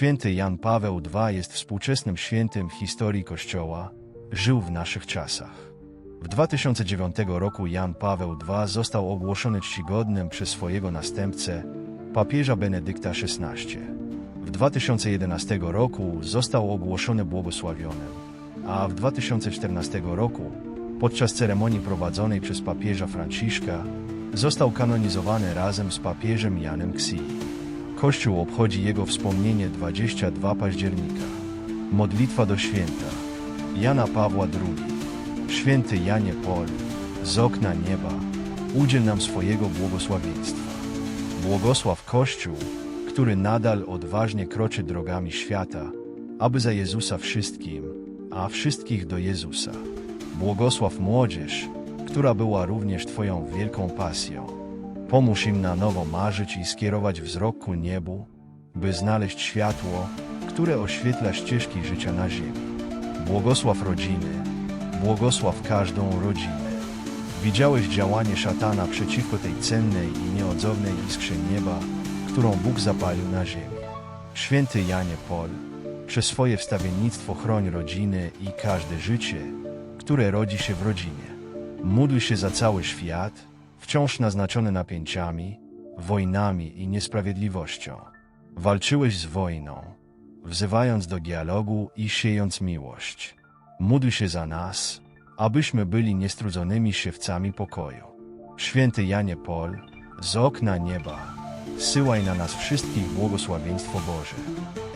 Święty Jan Paweł II jest współczesnym świętym w historii Kościoła, żył w naszych czasach. W 2009 roku Jan Paweł II został ogłoszony czcigodnym przez swojego następcę, papieża Benedykta XVI. W 2011 roku został ogłoszony błogosławionym, a w 2014 roku, podczas ceremonii prowadzonej przez papieża Franciszka, został kanonizowany razem z papieżem Janem Ksii. Kościół obchodzi jego wspomnienie 22 października. Modlitwa do święta Jana Pawła II. Święty Janie Pol, z okna nieba, udziel nam swojego błogosławieństwa. Błogosław Kościół, który nadal odważnie kroczy drogami świata, aby za Jezusa wszystkim, a wszystkich do Jezusa. Błogosław młodzież, która była również Twoją wielką pasją. Pomóż im na nowo marzyć i skierować wzrok ku niebu, by znaleźć światło, które oświetla ścieżki życia na ziemi. Błogosław rodziny, błogosław każdą rodzinę. Widziałeś działanie szatana przeciwko tej cennej i nieodzownej iskrze nieba, którą Bóg zapalił na ziemi. Święty Janie Pol, przez swoje wstawiennictwo chroń rodziny i każde życie, które rodzi się w rodzinie. Módl się za cały świat, wciąż naznaczony napięciami, wojnami i niesprawiedliwością. Walczyłeś z wojną, wzywając do dialogu i siejąc miłość. Módl się za nas, abyśmy byli niestrudzonymi siewcami pokoju. Święty Janie Pol, z okna nieba, syłaj na nas wszystkich błogosławieństwo Boże.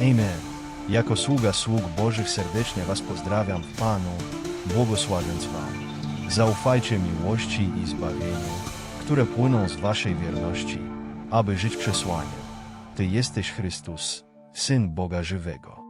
Amen. Jako sługa sług Bożych serdecznie Was pozdrawiam w Panu, błogosławiąc Wam. Zaufajcie miłości i zbawieniu, które płyną z Waszej wierności, aby żyć przesłaniem. Ty jesteś Chrystus, Syn Boga żywego.